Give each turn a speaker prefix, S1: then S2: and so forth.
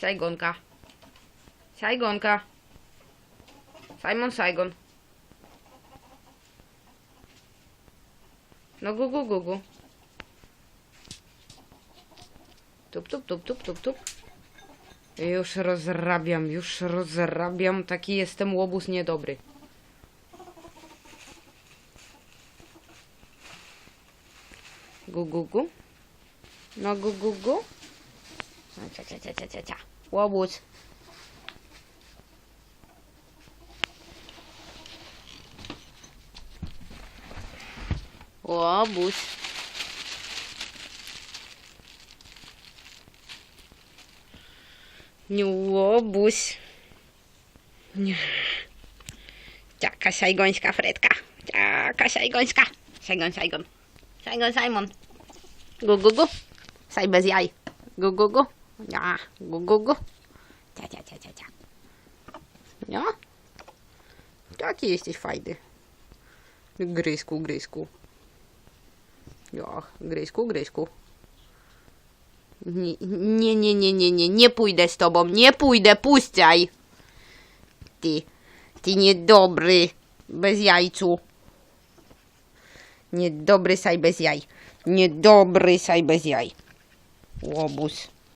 S1: Saigonka. Saigonka. Simon Saigon. No gugu gugu. Tup tup tup tup tup tup. Już rozrabiam, już rozrabiam. Taki jestem łobuz niedobry. Gu gu gu. No gu gu gu. Cia, cia, cia, cia, cia, cia. Łobuz. Łobuz. Nie łobuś. Nie. Ciaka sajgońska Fredka. Ciaka sajgońska. Saigon, Saigon. Saigon, Simon. Gu, gu, gu. Saj bez jaj. Gu, gu, gu. Ja, gu, gu, gu. Cia, cia, cia, cia, cia. Ja? Taki jesteś fajny. Gryzku, gryzku. Ja, gryzku, gryzku. Nie, nie, nie, nie, nie, nie, nie pójdę z tobą, nie pójdę, puszczaj. Ty, ty niedobry, bez jajcu. Niedobry saj bez jaj. Niedobry saj bez jaj. Łobuz.